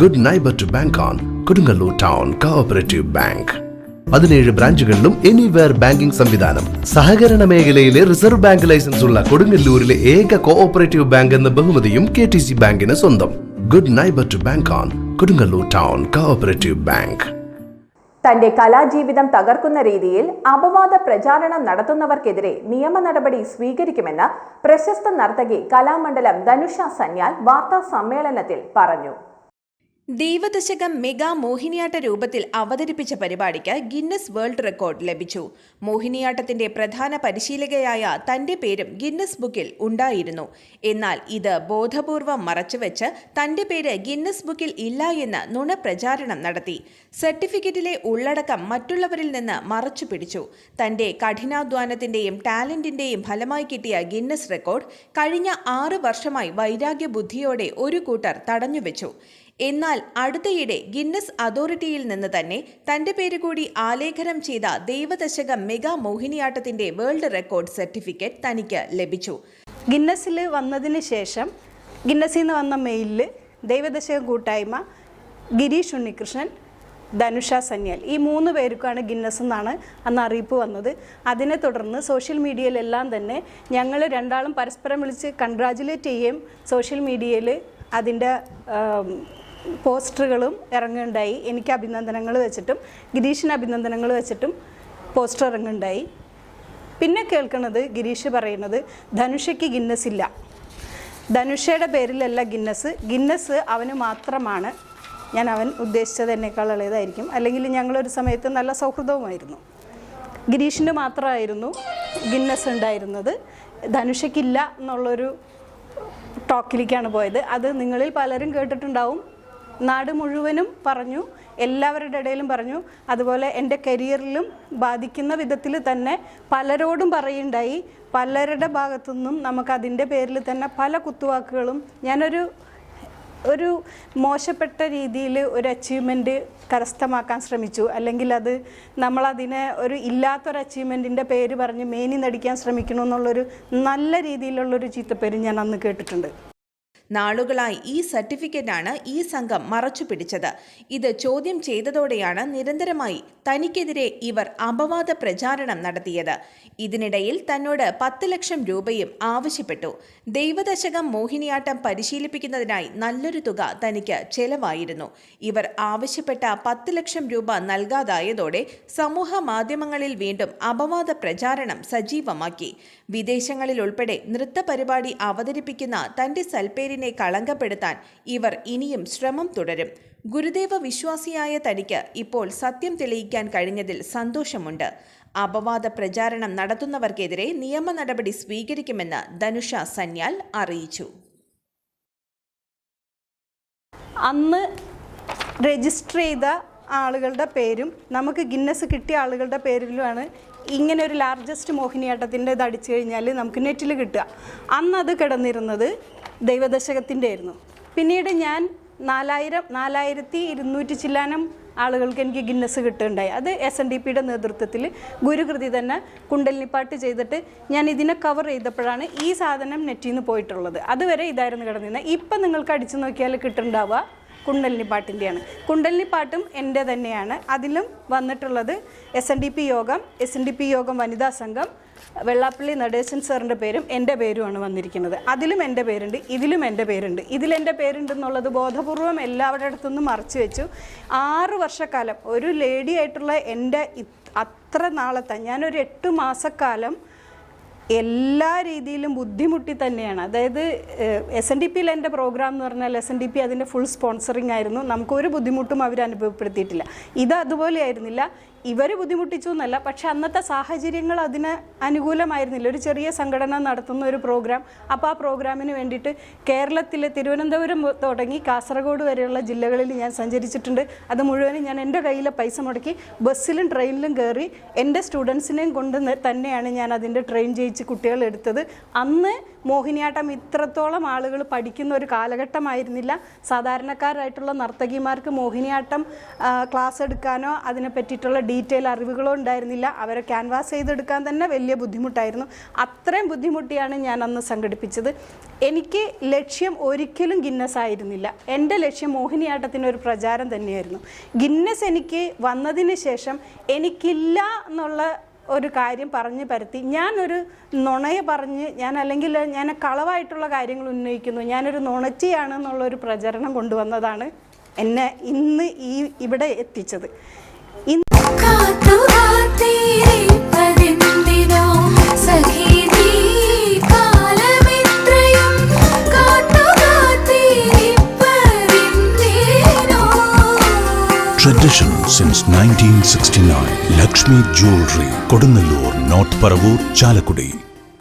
Good neighbour to bank on Kodungallur town cooperative bank പതിനേഴ് ബ്രാഞ്ചുകളിലും anywhere banking സംവിധാനം. സഹകരണ മേഖലയിലെ റിസർവ് ബാങ്ക് ലൈസൻസ് ഉള്ള കൊടുങ്ങല്ലൂരിലെ ഏക കോഓപ്പറേറ്റീവ് ബാങ്ക് എന്ന ബഹുമതിയും കെ ടി സി ബാങ്കിന് സ്വന്തം. Good neighbour to bank on Kodungallur town cooperative bank തന്റെ കലാജീവിതം തകർക്കുന്ന രീതിയിൽ അപവാദ പ്രചാരണം നടത്തുന്നവർക്കെതിരെ നിയമ നടപടി സ്വീകരിക്കുമെന്ന് പ്രശസ്ത നർത്തകി കലാമണ്ഡലം ധനുഷ സന്യാൽ വാർത്താ സമ്മേളനത്തിൽ പറഞ്ഞു. ദൈവദശകം മെഗാ മോഹിനിയാട്ട രൂപത്തിൽ അവതരിപ്പിച്ച പരിപാടിക്ക് ഗിന്നസ് വേൾഡ് റെക്കോർഡ് ലഭിച്ചു. മോഹിനിയാട്ടത്തിന്റെ പ്രധാന പരിശീലകയായ തന്റെ പേരും ഗിന്നസ് ബുക്കിൽ ഉണ്ടായിരുന്നു. എന്നാൽ ഇത് ബോധപൂർവം മറച്ചുവെച്ച് തന്റെ പേര് ഗിന്നസ് ബുക്കിൽ ഇല്ല എന്ന് നുണപ്രചാരണം നടത്തി. സർട്ടിഫിക്കറ്റിലെ ഉള്ളടക്കം മറ്റുള്ളവരിൽ നിന്ന് മറച്ചു പിടിച്ചു തന്റെ കഠിനാധ്വാനത്തിന്റെയും ടാലന്റിന്റെയും ഫലമായി കിട്ടിയ ഗിന്നസ് റെക്കോർഡ് കഴിഞ്ഞ ആറ് വർഷമായി വൈരാഗ്യ ബുദ്ധിയോടെ ഒരു കൂട്ടർ തടഞ്ഞുവെച്ചു. എന്നാൽ അടുത്തയിടെ ഗിന്നസ് അതോറിറ്റിയിൽ നിന്ന് തന്നെ തന്റെ പേര് കൂടി ആലേഖനം ചെയ്ത ദൈവദശകം മെഗാ മോഹിനിയാട്ടത്തിന്റെ വേൾഡ് റെക്കോർഡ് സർട്ടിഫിക്കറ്റ് തനിക്ക് ലഭിച്ചു. ഗിന്നസിൽ വന്നതിന് ശേഷം ഗിന്നസിൽ നിന്ന് വന്ന മെയിലിൽ ദൈവദശക കൂട്ടായ്മ ഗിരീഷ് ഉണ്ണികൃഷ്ണൻ ധനുഷ സന്യാൽ. ഈ മൂന്ന് പേർക്കാണ് ഗിന്നസ് എന്നാണ് അന്ന് അറിയിപ്പ് വന്നത്. അതിനെ തുടർന്ന് സോഷ്യൽ മീഡിയയിലെല്ലാം തന്നെ ഞങ്ങൾ രണ്ടാളും പരസ്പരം വിളിച്ച് കൺഗ്രാജുലേറ്റ് ചെയ്യുകയും സോഷ്യൽ മീഡിയയിൽ അതിന്റെ പോസ്റ്ററുകളും ഇറങ്ങുണ്ടായി എനിക്ക് അഭിനന്ദനങ്ങൾ വെച്ചിട്ടും ഗിരീഷിന് അഭിനന്ദനങ്ങൾ വെച്ചിട്ടും പോസ്റ്റർ ഇറങ്ങുണ്ടായി പിന്നെ കേൾക്കുന്നത് ഗിരീഷ് പറയുന്നത് ധനുഷയ്ക്ക് ഗിന്നസ് ഇല്ല. ധനുഷയുടെ പേരിലല്ല ഗിന്നസ്. ഗിന്നസ് അവന് മാത്രമാണ് ഞാൻ അവൻ ഉദ്ദേശിച്ചത് എന്നേക്കാൾ ഇളയതായിരിക്കും. അല്ലെങ്കിൽ ഞങ്ങളൊരു സമയത്ത് നല്ല സൗഹൃദവുമായിരുന്നു. ഗിരീഷിന് മാത്രമായിരുന്നു ഗിന്നസ് ഉണ്ടായിരുന്നത്. ധനുഷയ്ക്കില്ല എന്നുള്ളൊരു ടോക്കിലേക്കാണ് പോയത്. അത് നിങ്ങളിൽ പലരും കേട്ടിട്ടുണ്ടാവും. നാട് മുഴുവനും പറഞ്ഞു എല്ലാവരുടെ ഇടയിലും പറഞ്ഞു. അതുപോലെ എന്റെ കരിയറിലും ബാധിക്കുന്ന വിധത്തിൽ തന്നെ പലരോടും പറയുണ്ടായി. പലരുടെ ഭാഗത്തു നിന്നും നമുക്ക് അതിന്റെ പേരിൽ തന്നെ പല കുത്തുവാക്കുകളും ഞാനൊരു ഒരു മോശപ്പെട്ട രീതിയിൽ ഒരു അച്ചീവ്മെന്റ് കരസ്ഥമാക്കാൻ ശ്രമിച്ചു. അല്ലെങ്കിൽ അത് നമ്മളതിനെ ഒരു ഇല്ലാത്തൊരു അച്ചീവ്മെന്റിന്റെ പേര് പറഞ്ഞ് മേനി നടിക്കാൻ ശ്രമിക്കണമെന്നുള്ളൊരു നല്ല രീതിയിലുള്ളൊരു ചീത്തപ്പേര് ഞാൻ അന്ന് കേട്ടിട്ടുണ്ട്. നാളുകളായി ഈ സർട്ടിഫിക്കറ്റാണ് ഈ സംഘം മറച്ചു പിടിച്ചത് ഇത് ചോദ്യം ചെയ്തതോടെയാണ് നിരന്തരമായി തനിക്കെതിരെ ഇവർ അപവാദ പ്രചാരണം നടത്തിയത്. ഇതിനിടയിൽ തന്നോട് പത്ത് ലക്ഷം രൂപയും ആവശ്യപ്പെട്ടു. ദൈവദശകം മോഹിനിയാട്ടം പരിശീലിപ്പിക്കുന്നതിനായി നല്ലൊരു തുക തനിക്ക് ചെലവായിരുന്നു. ഇവർ ആവശ്യപ്പെട്ട പത്ത് ലക്ഷം രൂപ നൽകാതായതോടെ സമൂഹ മാധ്യമങ്ങളിൽ വീണ്ടും അപവാദ പ്രചാരണം സജീവമാക്കി. വിദേശങ്ങളിൽ ഉൾപ്പെടെ നൃത്ത പരിപാടി അവതരിപ്പിക്കുന്ന തന്റെ സൽപ്പേരിനെ കളങ്കപ്പെടുത്താൻ ഇവർ ഇനിയും ശ്രമം തുടരും. ഗുരുദേവ വിശ്വാസിയായ തനിക്ക് ഇപ്പോൾ സത്യം തെളിയിക്കാൻ കഴിഞ്ഞതിൽ സന്തോഷമുണ്ട്. അപവാദ പ്രചാരണം നടത്തുന്നവർക്കെതിരെ നിയമ നടപടി സ്വീകരിക്കുമെന്ന് ധനുഷ സന്യാൽ അറിയിച്ചു. അന്ന് രജിസ്റ്റർ ചെയ്ത ആളുകളുടെ പേരും നമുക്ക് ഗിന്നസ് കിട്ടിയ ആളുകളുടെ പേരിലുമാണ് ഇങ്ങനെ ഒരു ലാർജസ്റ്റ് മോഹിനിയാട്ടത്തിന്റെ ഇത് അടിച്ചു കഴിഞ്ഞാൽ നമുക്ക് നെറ്റിൽ കിട്ടുക. അന്നത് കിടന്നിരുന്നത് ദൈവദശകത്തിന്റെ ആയിരുന്നു പിന്നീട് ഞാൻ നാലായിരം നാലായിരത്തി ഇരുന്നൂറ്റി ചില്ലാനം ആളുകൾക്ക് എനിക്ക് ഗിന്നസ് കിട്ടുകയുണ്ടായി. അത് എസ് എൻ ഡി പിയുടെ നേതൃത്വത്തിൽ ഗുരുകൃതി തന്നെ കുണ്ടലിനിപ്പാട്ട് ചെയ്തിട്ട് ഞാൻ ഇതിനെ കവർ ചെയ്തപ്പോഴാണ് ഈ സാധനം നെറ്റിൽ നിന്ന് പോയിട്ടുള്ളത്. അതുവരെ ഇതായിരുന്നു കിടന്നിരുന്നത്. ഇപ്പം നിങ്ങൾക്ക് അടിച്ചു നോക്കിയാൽ കിട്ടുന്നുണ്ടാവുക. കുണ്ടലിനി പാട്ടിന്റെയാണ് കുണ്ടലിനി പാട്ടും എന്റെ തന്നെയാണ്. അതിലും വന്നിട്ടുള്ളത് S N D P Yogam S N D P Yogam വനിതാ സംഘം വെള്ളാപ്പള്ളി നടേശൻ സാറിന്റെ പേരും എന്റെ പേരുമാണ് വന്നിരിക്കുന്നത്. അതിലും എന്റെ പേരുണ്ട് ഇതിലും എന്റെ പേരുണ്ട്. ഇതിലെന്റെ പേരുണ്ടെന്നുള്ളത് ബോധപൂർവം എല്ലാവരുടെ അടുത്തുനിന്നും മറച്ചു വെച്ചു. ആറ് വർഷക്കാലം ഒരു ലേഡി ആയിട്ടുള്ള എന്റെ അത്ര നാളത്തെ ഞാനൊരു എട്ട് മാസക്കാലം എല്ലാ രീതിയിലും ബുദ്ധിമുട്ടി തന്നെയാണ്. അതായത് എസ് എൻ ഡി പിയിൽ എന്റെ പ്രോഗ്രാം എന്ന് പറഞ്ഞാൽ എസ് എൻ ഡി പി അതിന്റെ ഫുൾ സ്പോൺസറിങ് ആയിരുന്നു. നമുക്കൊരു ബുദ്ധിമുട്ടും അവർ അനുഭവപ്പെടുത്തിയിട്ടില്ല. ഇത് അതുപോലെ ആയിരുന്നില്ല. ഇവർ ബുദ്ധിമുട്ടിച്ചു എന്നല്ല. പക്ഷെ അന്നത്തെ സാഹചര്യങ്ങൾ അതിന് അനുകൂലമായിരുന്നില്ല. ഒരു ചെറിയ സംഘടന നടത്തുന്ന ഒരു പ്രോഗ്രാം. അപ്പോൾ ആ പ്രോഗ്രാമിന് വേണ്ടിയിട്ട് കേരളത്തിലെ തിരുവനന്തപുരം തുടങ്ങി കാസർഗോഡ് വരെയുള്ള ജില്ലകളിൽ ഞാൻ സഞ്ചരിച്ചിട്ടുണ്ട്. അത് മുഴുവനും ഞാൻ എന്റെ കയ്യിലെ പൈസ മുടക്കി ബസ്സിലും ട്രെയിനിലും കയറി എന്റെ സ്റ്റുഡൻസിനെയും കൊണ്ട് തന്നെയാണ് ഞാൻ അതിന്റെ ട്രെയിൻ ജയിച്ച് കുട്ടികൾ എടുത്തത്. അന്ന് മോഹിനിയാട്ടം ഇത്രത്തോളം ആളുകൾ പഠിക്കുന്ന ഒരു കാലഘട്ടമായിരുന്നില്ല. സാധാരണക്കാരായിട്ടുള്ള നർത്തകിമാർക്ക് മോഹിനിയാട്ടം ക്ലാസ് എടുക്കാനോ അതിനെ പറ്റിയിട്ടുള്ള ഡീറ്റെയിൽ അറിവുകളോ ഉണ്ടായിരുന്നില്ല. അവരെ ക്യാൻവാസ് ചെയ്തെടുക്കാൻ തന്നെ വലിയ ബുദ്ധിമുട്ടായിരുന്നു. അത്രയും ബുദ്ധിമുട്ടിയാണ് ഞാൻ അന്ന് സംഘടിപ്പിച്ചത്. എനിക്ക് ലക്ഷ്യം ഒരിക്കലും ഗിന്നസ് ആയിരുന്നില്ല. എന്റെ ലക്ഷ്യം മോഹിനിയാട്ടത്തിന്റെ ഒരു പ്രചാരം തന്നെയായിരുന്നു. ഗിന്നസ് എനിക്ക് വന്നതിന് ശേഷം എനിക്കില്ല എന്നുള്ള ഒരു കാര്യം പറഞ്ഞ് പരത്തി. ഞാനൊരു നുണയെ പറഞ്ഞ് ഞാൻ അല്ലെങ്കിൽ ഞാൻ കളവായിട്ടുള്ള കാര്യങ്ങൾ ഉന്നയിക്കുന്നു. ഞാനൊരു നുണച്ചിയാണ് എന്നുള്ളൊരു പ്രചരണം കൊണ്ടുവന്നതാണ് എന്നെ ഇന്ന് ഈ ഇവിടെ എത്തിച്ചത്. Tradition since 1969. Lakshmi Jewelry, Kodunallur, North Paravur, Chalakudi.